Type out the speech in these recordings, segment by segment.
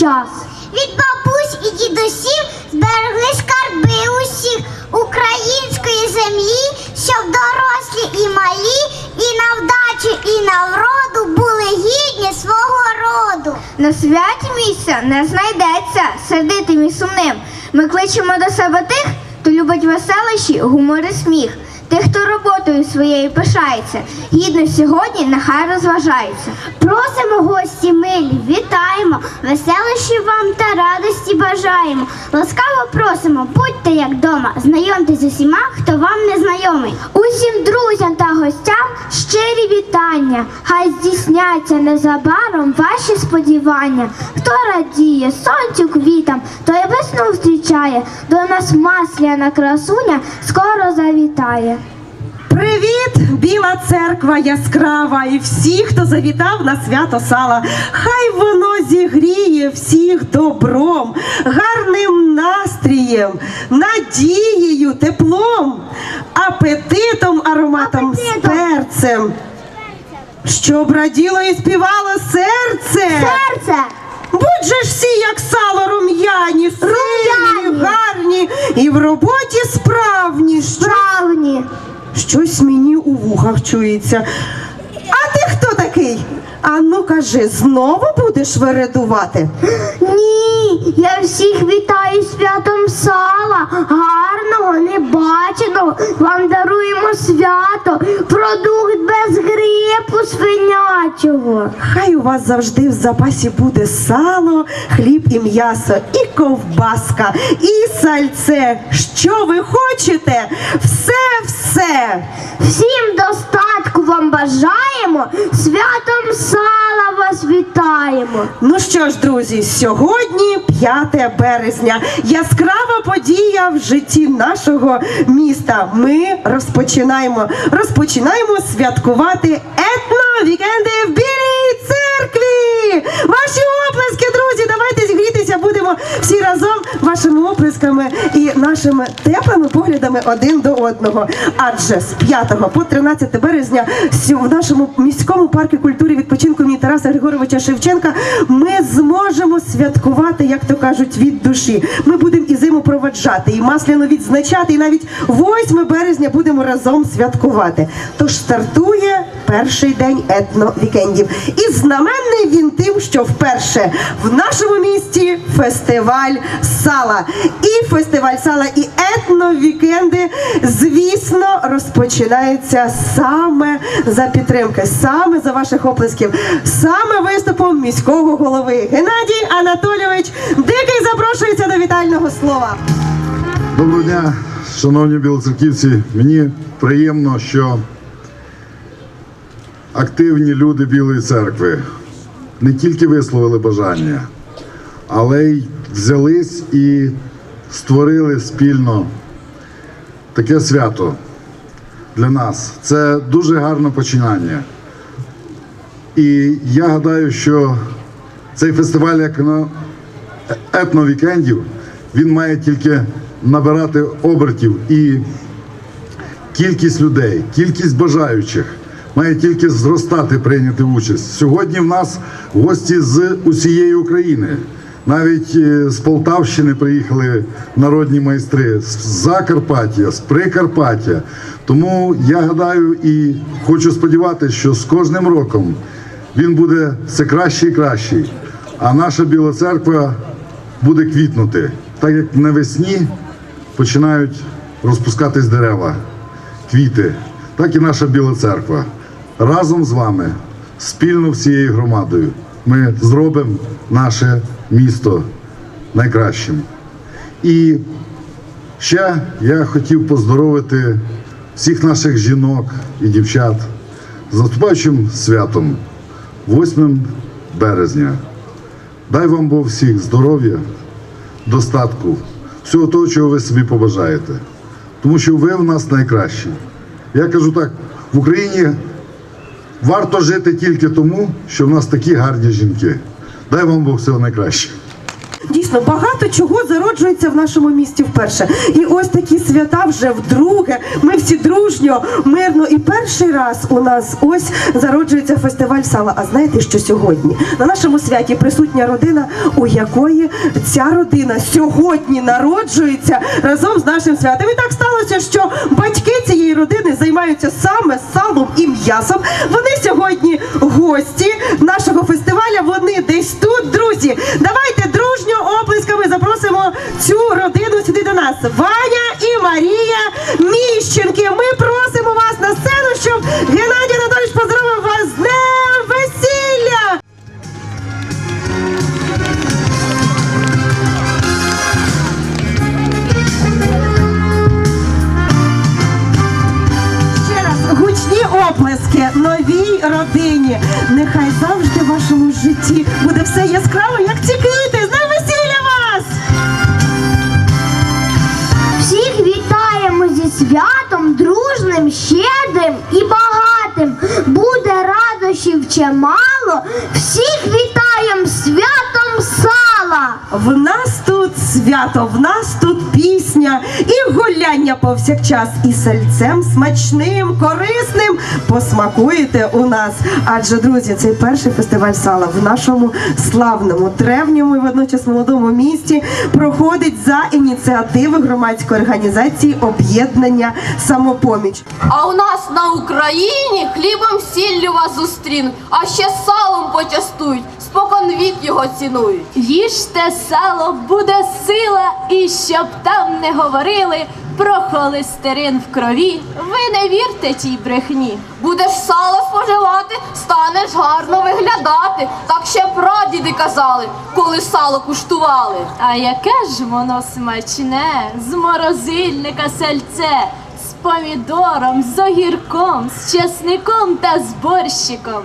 час. Від бабусь і дідусів зберегли скарби усіх української землі, щоб дорослі і малі, і на вдачу, і на вроду були гідні свого роду. На святі місця не знайдеться сердитим і сумним. Ми кличемо до себе тих, хто любить веселощі, гумор і сміх. Тих, хто роботою своєю пишається, гідно сьогодні нехай розважається. Просимо гості милі, вітаємо, веселощі вам та радості бажаємо. Ласкаво просимо, будьте як дома, знайомтесь з усіма, хто вам не знайомий. Усім друзям та гостям щирі вітання. Хай здійсняться незабаром ваші сподівання. Хто радіє сонцю квітам, той весну зустрічає. До нас масляна красуня скоро завітає. Привіт, біла церква яскрава, і всі, хто завітав на свято сала. Хай воно зігріє всіх добром, гарним настрієм, надією, теплом, апетитом, ароматом з перцем. Щоб раділо і співало серце. Серце! Будь же ж всі, як сало, рум'яні, сильні, гарні і в роботі справні. Справні! Щось мені у вухах чується. А ти хто такий? А ну кажи, знову будеш вередувати? Ні, я всіх вітаю святом сала, гарного, небаченого. Вам даруємо свято, свинячого. Хай у вас завжди в запасі буде сало, хліб і м'ясо, і ковбаска, і сальце. Що ви хочете? Все, все. Всім достатку вам бажаємо, святом сала вас вітаємо. Ну що ж, друзі, сьогодні 5 березня. Яскрава подія в житті нашого міста. Ми розпочинаємо розпочинаємо святкувати етно-вікенди в Білій церкві. Ваші оплески, друзі, давайте зігрітися. Будемо всі разом вашими оплесками і нашими теплими поглядами один до одного. Адже з 5 по 13 березня в нашому міському парку культури відпочинку імені Тараса Григоровича Шевченка ми зможемо святкувати, як то кажуть, від душі. Ми будемо і зиму проводжати, і масляно відзначати, і навіть 8 березня будемо разом святкувати. Тож стартує перший день етно-вікендів. І знаменний він тим, що вперше в нашому місті фестиваль сала. І фестиваль сала, і етно-вікенди, звісно, розпочинаються саме за підтримки, саме за ваших оплесків, саме виступом міського голови Геннадій Анатолійович Дикий запрошується до вітального слова. Доброго дня, шановні білоцерківці. Мені приємно, що активні люди Білої церкви не тільки висловили бажання, але й взялись і створили спільно таке свято для нас. Це дуже гарне починання. І я гадаю, що цей фестиваль як етновікендів він має тільки набирати обертів і кількість людей, кількість бажаючих має тільки зростати, прийняти участь. Сьогодні в нас гості з усієї України. Навіть е, з Полтавщини приїхали народні майстри з Закарпаття, з Прикарпаття. Тому я гадаю і хочу сподіватися, що з кожним роком він буде все краще і кращий. А наша Біла церква буде квітнути, так як навесні починають розпускатись дерева, квіти, так і наша Біла церква. Разом з вами, спільно всією громадою, ми зробимо наше місто найкращим. І ще я хотів поздоровити всіх наших жінок і дівчат з наступаючим святом, 8 березня. Дай вам Бог всіх здоров'я, достатку, всього того, чого ви собі побажаєте. Тому що ви в нас найкращі. Я кажу так, в Україні варто жити тільки тому, що в нас такі гарні жінки. Дай вам Бог всього найкращого. Дійсно, багато чого зароджується в нашому місті вперше. І ось такі свята вже вдруге. Ми всі дружньо, мирно. І перший раз у нас ось зароджується фестиваль сала. А знаєте, що сьогодні на нашому святі присутня родина, у якої ця родина сьогодні народжується разом з нашим святом. І так сталося, що батьки цієї родини займаються саме салом і м'ясом. Вони сьогодні гості нашого фестиваля. Вони десь тут, друзі. Давайте дружньо оплесками запросимо цю родину сюди до нас. Ваня і Марія Міщенки. Ми просимо вас на сцену, щоб Геннадій Анатолійович поздоровив вас з днем весілля. Ще раз гучні оплески новій родині. Нехай завжди в вашому житті буде все яскраво, як ці радощів чимало. Всіх вітаємо святом сала. В нас тут свято, в нас тут пісня і гуляння повсякчас, і сальцем смачним, корисним посмакуєте у нас. Адже, друзі, цей перший фестиваль сала в нашому славному, древньому і водночас молодому місті проходить за ініціативи громадської організації об'єднання самопоміч. А у нас на Україні хлібом сіллю вас зустрінуть, а ще салом почастують, спокон вік його цінують. Їжте сало, буде сила, і щоб там не говорили про холестерин в крові. Ви не вірте тій брехні. Будеш сало споживати, станеш гарно виглядати. Так ще прадіди казали, коли сало куштували. А яке ж воно смачне, з морозильника сальце, з помідором, з огірком, з чесником та з борщиком.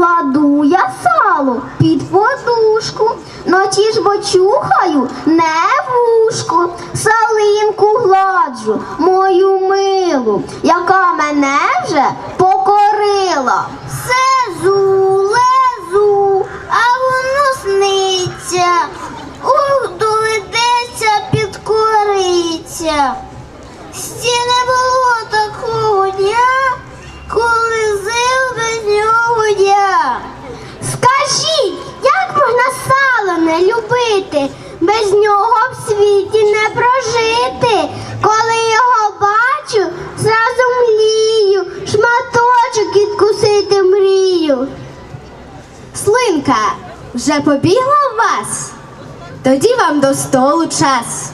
Кладу я сало під подушку, ночі ж бо чухаю не вушку, салинку гладжу, мою милу, яка мене вже покорила. Сезу, лезу, а воно сниться. Ух, доведеться підкориться. Ще не було такого дня, не любити? Без нього в світі не прожити. Коли його бачу, зразу млію, шматочок відкусити мрію. Слинка вже побігла в вас? Тоді вам до столу час.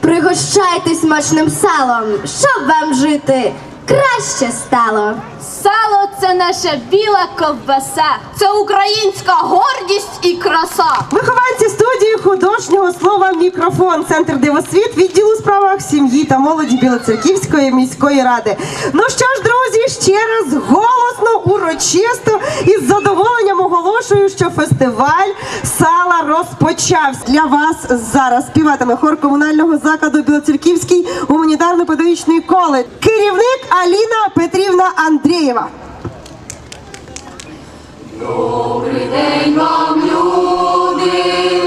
Пригощайтесь смачним салом, щоб вам жити краще стало. Сало це наша біла ковбаса. Це українська гордість і краса. Вихованці студії художнього слова мікрофон, центр дивосвіт, відділу у справах сім'ї та молоді Білоцерківської міської ради. Ну що ж, друзі, ще раз голосно, урочисто і з задоволенням оголошую, що фестиваль сала розпочався. Для вас зараз співатиме хор комунального закладу Білоцерківський гуманітарно-педагогічний коледж. Керівник Аліна Петрівна Андрієва. вам, дня,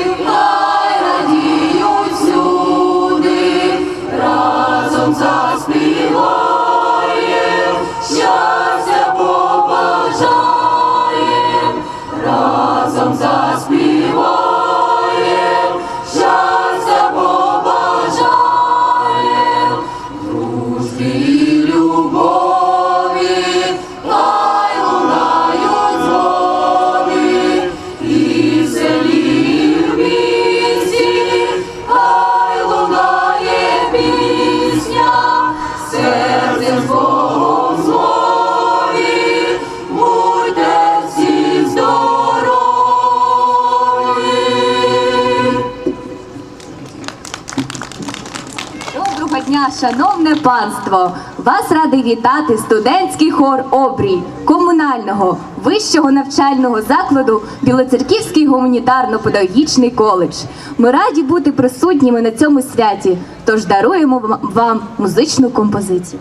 шановне панство! Вас радий вітати студентський хор обрій комунального вищого навчального закладу Білоцерківський гуманітарно-педагогічний коледж. Ми раді бути присутніми на цьому святі, тож даруємо вам- музичну композицію.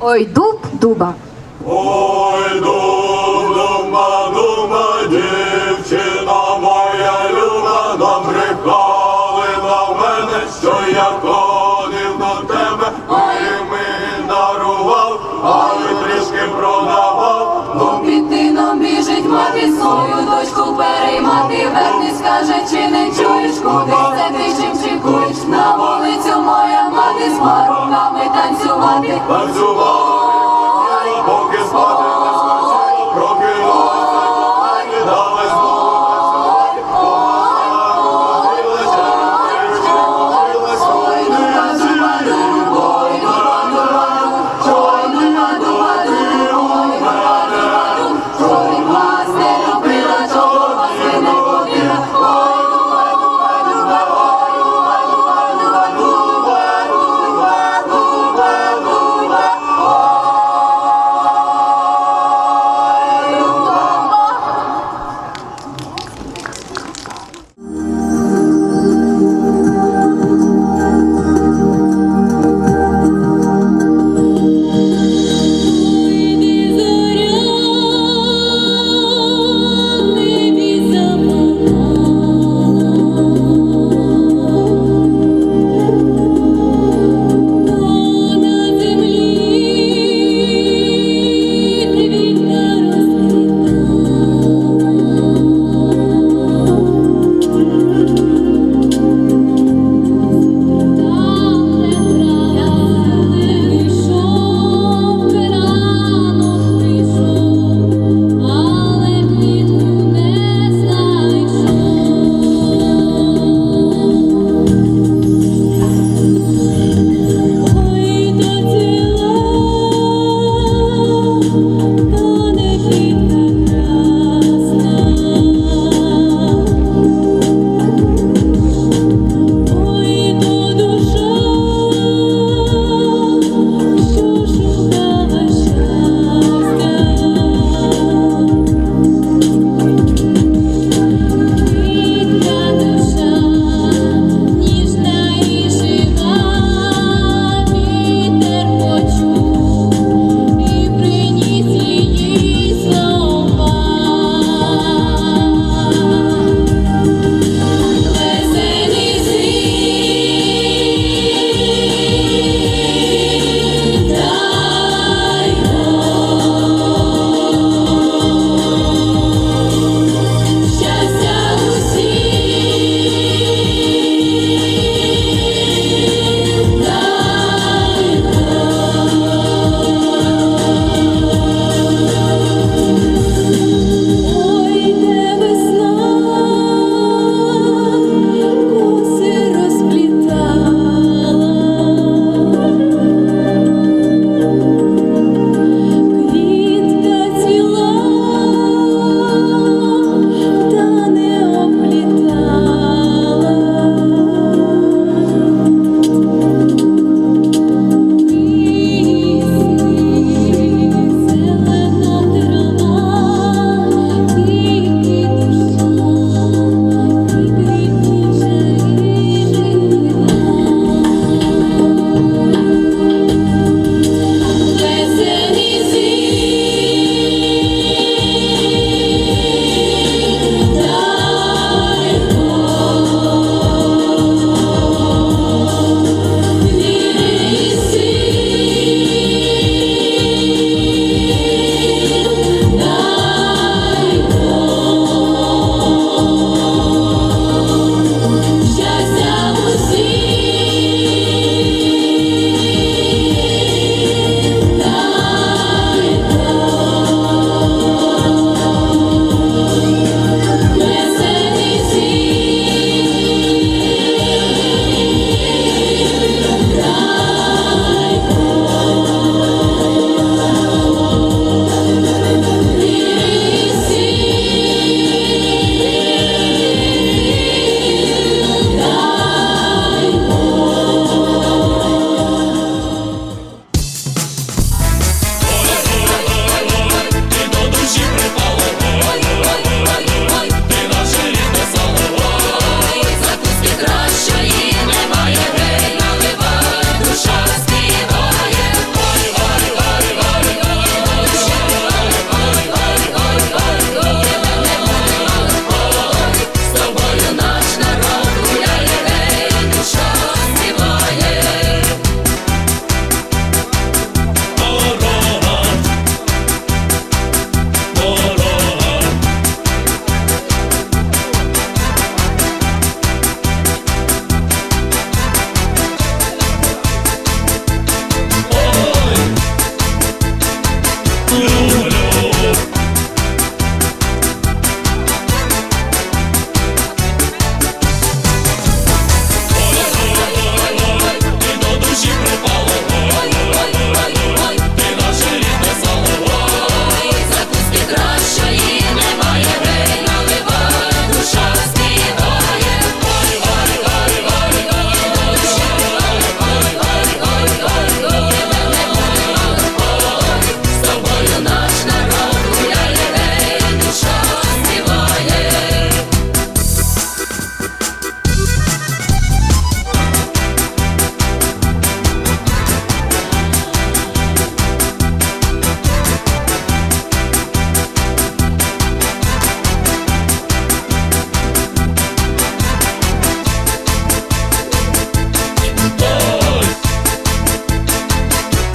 Ой, дуб дуба. Ой, дума, дума, дівчина моя смертність скаже, чи не чуєш, куди це ти чим чекуєш? На вулицю моя мати з парубками танцювати. Танцювати.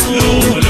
Lord.